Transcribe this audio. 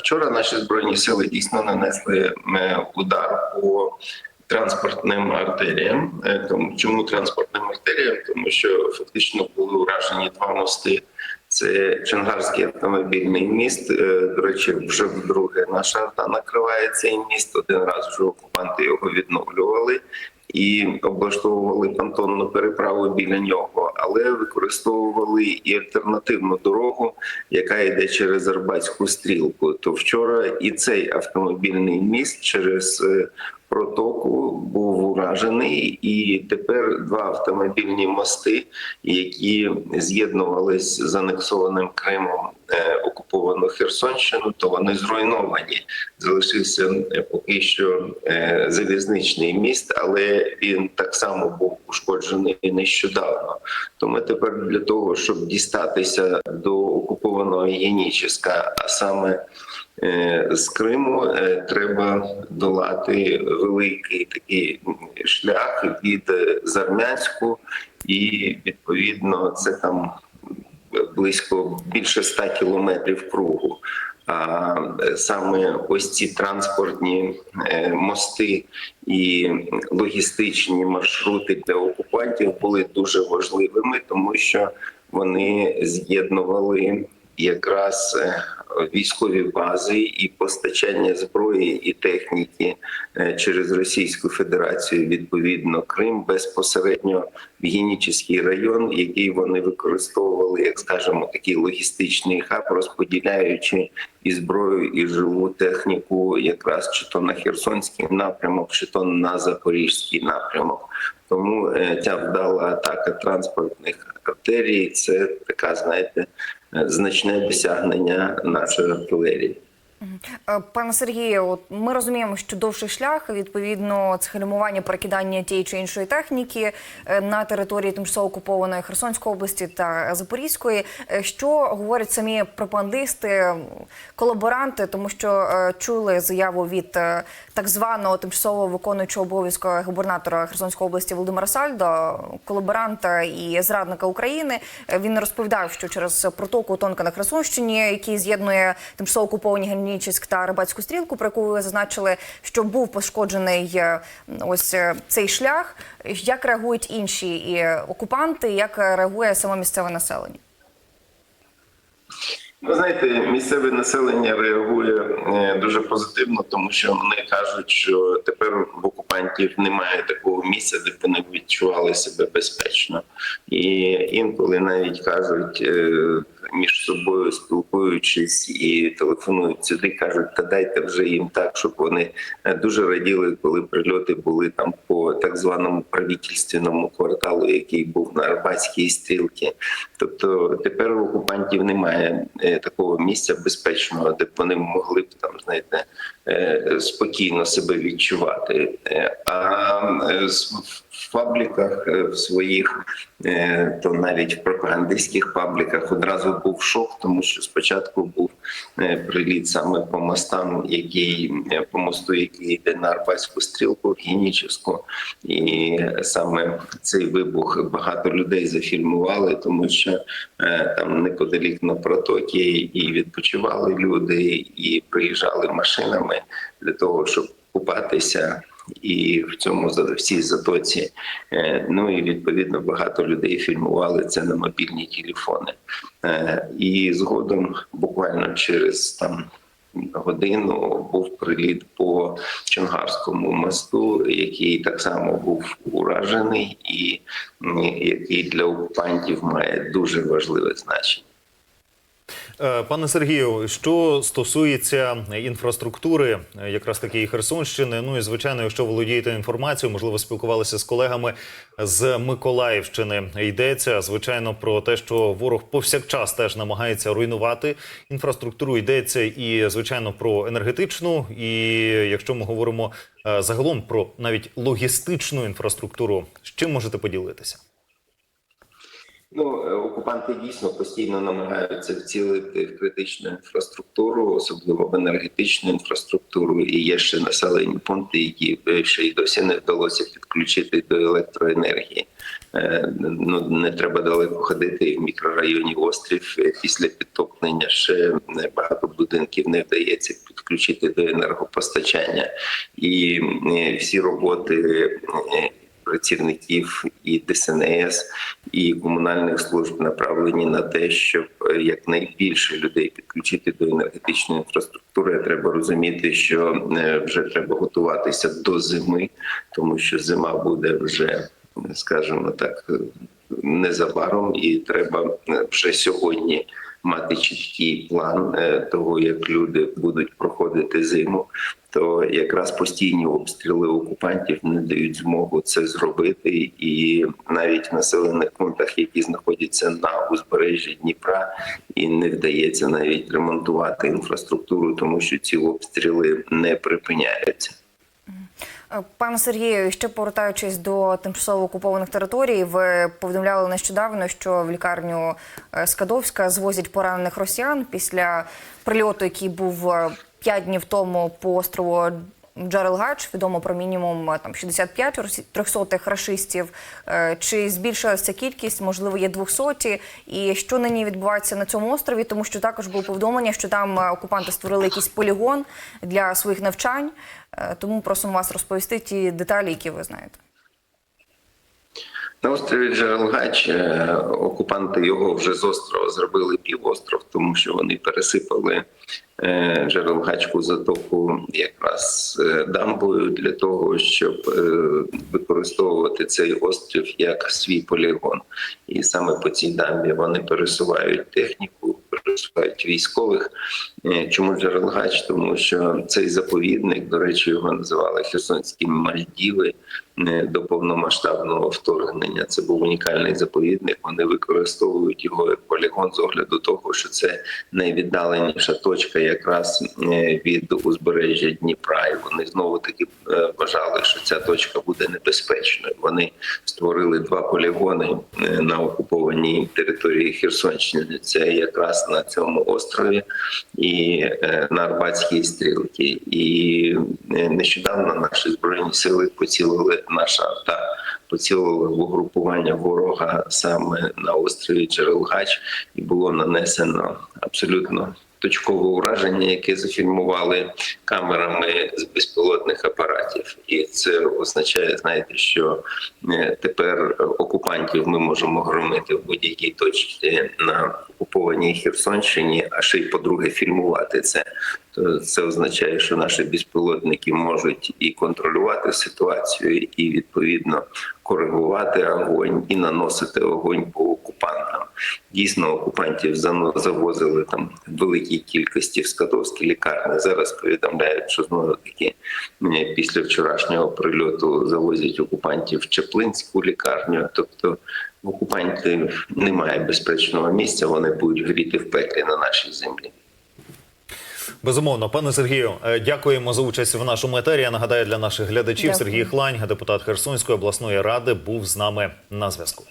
Вчора наші збройні сили дійсно нанесли е, удар по транспортним артеріям. Е, чому транспортним артеріям? Тому що фактично були уражені два мости. Це Чонгарський автомобільний міст. Е, До речі, вже вдруге наша арта накриває цей міст. Один раз вже окупанти його відновлювали і облаштовували понтонну переправу біля нього, але використовували і альтернативну дорогу, яка йде через Арбатську стрілку. То вчора і цей автомобільний міст через е, протоку був уражений, і тепер два автомобільні мости, які з'єднувались з анексованим Кримом е, окуповану Херсонщину, то вони зруйновані. Залишився е, поки що е, залізничний міст, але він так само був ушкоджений нещодавно. То ми тепер для того, щоб дістатися до окупованого Єніческа, а саме з Криму, е, треба долати великий такий шлях від е, Зармянську, і відповідно це там близько більше ста кілометрів кругу. А е, саме ось ці транспортні е, мости і логістичні маршрути для окупантів були дуже важливими, тому що вони з'єднували якраз е, військові бази і постачання зброї і техніки е, через Російську Федерацію, відповідно Крим безпосередньо в Генічеський район, який вони використовували, як скажемо, такий логістичний хаб, розподіляючи і зброю, і живу техніку, якраз чи то на Херсонський напрямок, чи то на Запорізький напрямок. Тому е, ця вдала атака транспортних артерій це така, знаєте, значне досягнення нашої артилерії. Е, Пане Сергію, ми розуміємо, що довший шлях, відповідно, це гальмування перекидання тієї чи іншої техніки е, на території тимчасово окупованої Херсонської області та Запорізької. Е, Що говорять самі пропагандисти, колаборанти, тому що чули заяву від так званого тимчасово виконуючого обов'язку губернатора Херсонської області Володимира Сальдо, колаборанта і зрадника України. Він розповідав, що через протоку Тонка на Херсонщині, який з'єднує тимчасово окуповані Генічеськ та Рибацьку стрілку, про яку ви зазначили, що був пошкоджений е, ось е, цей шлях. Як реагують інші і окупанти, як реагує саме місцеве населення? Ви знаєте, місцеве населення реагує е, дуже позитивно, тому що вони кажуть, що тепер в окупантів немає такого місця, де б вони відчували себе безпечно, і інколи навіть кажуть е, між собою спілкуючись і телефонують сюди, кажуть, та дайте вже їм так, щоб вони е, дуже раділи, коли прильоти були там по так званому правительственному кварталу, який був на Арбатській стрілці. Тобто тепер окупантів немає такого місця безпечного, де б вони могли б там, знаєте, е, спокійно себе відчувати. Е, А е, в пабліках е, в своїх, е, то навіть в пропагандистських пабліках одразу був шок, тому що спочатку був е, приліт саме по мостам, який е, по мосту, який йде на Арбатську стрілку, в Генічевську, і саме цей вибух багато людей зафільмували, тому що е, там неподалік на протокі і відпочивали люди, і приїжджали машинами для того, щоб купатися. І в цьому за- в цій затоці, Е, ну і відповідно багато людей фільмували це на мобільні телефони. Е, І згодом, буквально через там годину, був приліт по Чонгарському мосту, який так само був уражений, і який для окупантів має дуже важливе значення. Е, Пане Сергію, що стосується інфраструктури, е, якраз таки і Херсонщини, ну і звичайно, якщо володієте інформацією, можливо, спілкувалися з колегами з Миколаївщини. Йдеться звичайно про те, що ворог повсякчас теж намагається руйнувати інфраструктуру. Йдеться і звичайно про енергетичну, і якщо ми говоримо е, загалом про навіть логістичну інфраструктуру, з чим можете поділитися? Ну, е, окупанти дійсно постійно намагаються вцілити в критичну інфраструктуру, особливо в енергетичну інфраструктуру. І є ще населені пункти, які ще й досі не вдалося підключити до електроенергії. Е, Ну не треба далеко ходити. В мікрорайоні острів е, після підтоплення ще багато будинків не вдається підключити до енергопостачання, і всі роботи. Працівників і ДСНС і комунальних служб направлені на те, щоб е, якнайбільше людей підключити до енергетичної інфраструктури. Треба розуміти, що е, вже треба готуватися до зими, тому що зима буде вже, скажімо так, незабаром, і треба е, вже сьогодні. Мати чіткий план е, того, як люди будуть проходити зиму, то якраз постійні обстріли окупантів не дають змогу це зробити, і навіть в населених пунктах, які знаходяться на узбережжі Дніпра, і не вдається навіть ремонтувати інфраструктуру, тому що ці обстріли не припиняються. Пане Сергію, ще повертаючись до тимчасово окупованих територій, ви повідомляли нещодавно, що в лікарню е, Скадовська звозять поранених росіян після прильоту, який був е, п'ять днів тому по острову Джарелгач. Відомо про мінімум е, там 65 росі- трьохсотих. Е, Чи збільшилася кількість? Можливо, є 200? І що нині відбувається на цьому острові? Тому що також було повідомлення, що там е, окупанти створили якийсь полігон для своїх навчань. Тому просимо вас розповісти ті деталі, які ви знаєте. На острові Джерелгач е, окупанти його вже з острова зробили півостров, тому що вони пересипали е, Джерелгачку затоку якраз е, дамбою для того, щоб використовувати цей острів як свій полігон. І саме по цій дамбі вони пересувають техніку, пересувають військових. Чому Джерелгач? Тому що цей заповідник, до речі, його називали Херсонські Мальдіви до повномасштабного вторгнення. Це був унікальний заповідник. Вони використовують його як полігон з огляду того, що це найвіддаленіша точка якраз е, від узбережжя Дніпра. І вони знову таки е, вважали, що ця точка буде небезпечною. Вони створили два полігони е, на окупованій території Херсонщини. Це якраз на цьому острові і на Арбатській стрілці. І нещодавно наші збройні сили поцілили наша та поцілили в угрупування ворога саме на острові Джерелгач, і було нанесено абсолютно. Точкове ураження, яке зафільмували камерами з безпілотних апаратів, і це означає, знаєте, що е, тепер окупантів ми можемо громити в будь-якій точці на окупованій Херсонщині, а ще й по-друге, фільмувати це. То це означає, що наші безпілотники можуть і контролювати ситуацію, і відповідно коригувати огонь і наносити огонь по. Дійсно, окупантів зано- завозили там в великій кількості в скадовські лікарні. Зараз повідомляють, що знову таки після вчорашнього прильоту завозять окупантів в Чеплинську лікарню. Тобто окупантів немає безпечного місця. Вони будуть гріти в пеклі на нашій землі. Безумовно, пане Сергію, е, дякуємо за участь в нашому етері. Я нагадаю для наших глядачів Дякую. Сергій Хлань, депутат Херсонської обласної ради, був з нами на зв'язку.